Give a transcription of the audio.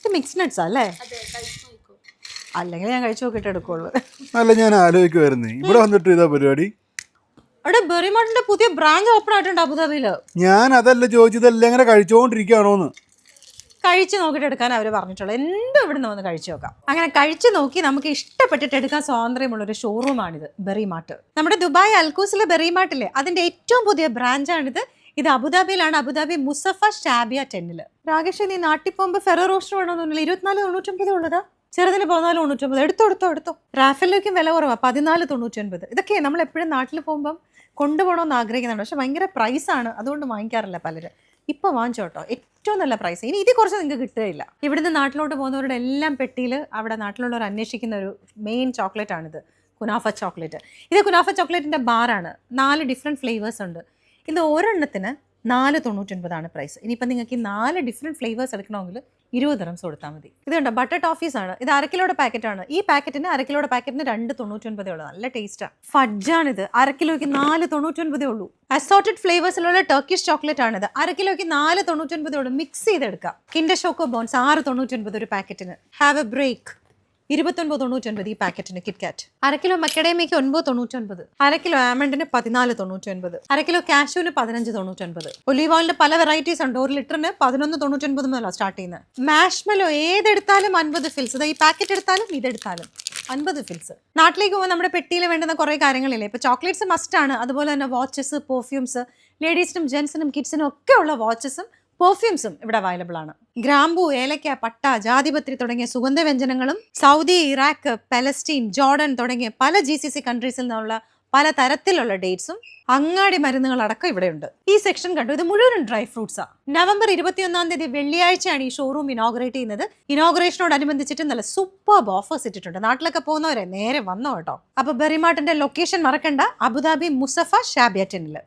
ഇത് mix nuts അല്ലേ? അല്ലെങ്കിൽ ഞാൻ കഴിച്ചു നോക്കിയിട്ട് എടുക്കുള്ളൂ. അല്ല ഞാൻ ആലോചിക്കുമായിരുന്നേ ഇവിടെ വന്നിട്ട് ഇതാ പരിപാടി. അവിടെ ബെറിമാട്ടിന്റെ പുതിയ ബ്രാഞ്ച് ഓപ്പൺ ആയിട്ടുണ്ട് അബുദാബിയിൽ. ഞാൻ അതല്ല ചോദിച്ചതല്ല ഇങ്ങനെ കഴിച്ചുകൊണ്ടിരിക്കുകയാണോന്ന് കഴിച്ചു നോക്കിയിട്ട് എടുക്കാൻ അവർ പറഞ്ഞിട്ടുള്ളത് എന്തും ഇവിടുന്ന് വന്ന് കഴിച്ചു നോക്കാം? അങ്ങനെ കഴിച്ചു നോക്കി നമുക്ക് ഇഷ്ടപ്പെട്ടിട്ട് എടുക്കാൻ സ്വാതന്ത്ര്യമുള്ള ഒരു ഷോറൂമാണിത് ബെറിമാട്ട്. നമ്മുടെ ദുബായ് അൽക്കൂസിലെ ബെറിമാട്ടില്ലേ? അതിന്റെ ഏറ്റവും പുതിയ ബ്രാഞ്ചാണിത് ഇത് അബുദാബിയിലാണ് അബുദാബി മുസഫ ഷാബിയ ടെന്നിൽ. രാകേഷ് നീ നാട്ടിൽ പോകുമ്പോൾ ഫെറോ റോസ്റ്റർ വേണമെന്നൊന്നുമില്ല ഇരുപത്തിനാല് തൊണ്ണൂറ്റൊമ്പത് ഉള്ളതാ. ചെറുതിന് പതിനാല് തൊണ്ണൂറ്റൊമ്പത്. എടുത്തോ എടുത്തോ എടുത്തോ. റാഫലിലേക്കും വില കുറവാ. പതിനാല് തൊണ്ണൂറ്റൊൻപത്. ഇതൊക്കെ നമ്മൾ എപ്പോഴും നാട്ടിൽ പോകുമ്പം കൊണ്ടുപോകണമെന്ന് ആഗ്രഹിക്കുന്നുണ്ട്. പക്ഷെ ഭയങ്കര ആണ്. അതുകൊണ്ട് വാങ്ങിക്കാറില്ല പലരും. ഇപ്പൊ വാങ്ങിച്ചോട്ടോ ഏറ്റവും നല്ല പ്രൈസ് ഇനി ഇതിൽ കുറച്ച് നിങ്ങൾക്ക് കിട്ടുകയില്ല. ഇവിടുന്ന് നാട്ടിലോട്ട് പോകുന്നവരുടെ എല്ലാം പെട്ടിയിൽ അവിടെ നാട്ടിലുള്ളവർ അന്വേഷിക്കുന്ന ഒരു മെയിൻ ചോക്ലേറ്റ് ആണിത്. കുനാഫ ചോക്ലേറ്റ് ഇത് കുനാഫ ചോക്ലേറ്റിന്റെ ബാറാണ് നാല് ഡിഫറെന്റ് ഫ്ലേവേഴ്സ് ഉണ്ട്. ഇത് ഒരെണ്ണത്തിന് നാല് തൊണ്ണൂറ്റൊൻപതാണ് പ്രൈസ് ഇനിയിപ്പോൾ നിങ്ങൾക്ക് ഈ നാല് ഡിഫറെന്റ് ഫ്ലേവേഴ്സ് എടുക്കണമെങ്കിൽ ഇരുപത് ഡ്രംസ് കൊടുത്താൽ മതി. ഇത് കണ്ടോ ബട്ടർ ടോഫീസ് ആണ്. ഇത് അരക്കിലോടെ പാക്കറ്റാണ് ഈ പാക്കറ്റിന് അരക്കിലോടെ പാക്കറ്റിന് രണ്ട് തൊണ്ണൂറ്റൊൻപതേ ഉള്ളൂ. നല്ല ടേസ്റ്റാണ് ഫഡ്ജാണിത്. അരക്കിലോയ്ക്ക് നാല് തൊണ്ണൂറ്റൊൻപതേ ഉള്ളൂ. അസോർട്ടഡ് ഫ്ലേവേഴ്സിലുള്ള ടർക്കിഷ് ചോക്ലേറ്റ് ആണിത്. അരക്കിലോയ്ക്ക് നാല് തൊണ്ണൂറ്റൊൻപതേ ഉള്ളൂ. മിക്സ് ചെയ്തെടുക്കാം. കിൻഡർ ഷോക്കോ ബോൺസ് ആറ് തൊണ്ണൂറ്റൊൻപത് ഒരു പാക്കറ്റിന് ഹാവ് എ ബ്രേക്ക് ഇരുപത്തൊൻപത് തൊണ്ണൂറ്റൊൻപത് ഈ പാക്കറ്റിന് കിറ്റ്കാറ്റ് അര കിലോ മക്കഡേമയ്ക്ക് ഒൻപത് തൊണ്ണൂറ്റൊൻപത്. അര കിലോ ആമണ്ടിന് പതിനാല് തൊണ്ണൂറ്റൊൻപത്. അര കിലോ കാഷ്യൂവിന് പതിനഞ്ച് തൊണ്ണൂറ്റൊൻപത്. ഒലീവ് ഓയിലിന്റെ പല വെറൈറ്റീസ് ഉണ്ട്. ഒരു ലിറ്ററിന് പതിനൊന്ന് തൊണ്ണൂറ്റൊൻപത് മുതലാണ് സ്റ്റാർട്ട് ചെയ്യുന്നത് മാഷ്മലോ ഏതെടുത്താലും അൻപത് ഫിൽസ് ഈ പാക്കറ്റ് എടുത്താലും ഇതെടുത്താലും അൻപത് ഫിൽസ് നാട്ടിലേക്ക് പോകുമ്പോൾ നമ്മുടെ പെട്ടിയിൽ വേണ്ടുന്ന കുറേ കാര്യങ്ങളില്ലേ? ഇപ്പോൾ ചോക്ലേറ്റ്സ് മസ്റ്റ് ആണ്. അതുപോലെ തന്നെ വാച്ചസ് പെർഫ്യൂംസ് ലേഡീസിനും ജെൻസിനും കിഡ്സിനും ഒക്കെ ഉള്ള വാച്ചസും പെർഫ്യൂംസും ഇവിടെ അവൈലബിൾ ആണ്. ഗ്രാമ്പു ഏലക്ക പട്ട ജാതിപത്രി തുടങ്ങിയ സുഗന്ധവ്യഞ്ജനങ്ങളും സൗദി ഇറാഖ് പലസ്റ്റീൻ ജോർഡൻ തുടങ്ങിയ പല ജി സി സി കൺട്രീസിൽ നിന്നുള്ള പല തരത്തിലുള്ള ഡേറ്റ്സും അങ്ങാടി മരുന്നുകൾ അടക്കം ഇവിടെയുണ്ട് ഈ സെക്ഷൻ കണ്ടു. ഇത് മുഴുവൻ ഡ്രൈ ഫ്രൂട്ട്സാ നവംബർ ഇരുപത്തിയൊന്നാം തീയതി വെള്ളിയാഴ്ചയാണ് ഈ ഷോറൂം ഇനോഗ്രേറ്റ് ചെയ്യുന്നത്. ഇനോഗ്രേഷനോടനുബന്ധിച്ചിട്ട് നല്ല സൂപ്പർ ഓഫേഴ്സ് ഇട്ടിട്ടുണ്ട്. നാട്ടിലൊക്കെ പോകുന്നവരെ നേരെ വന്നോ കേട്ടോ. അപ്പൊ ബെറിമാട്ടിന്റെ ലൊക്കേഷൻ മറക്കണ്ട. അബുദാബി മുസഫ ഷാബിയറ്റനിൽ.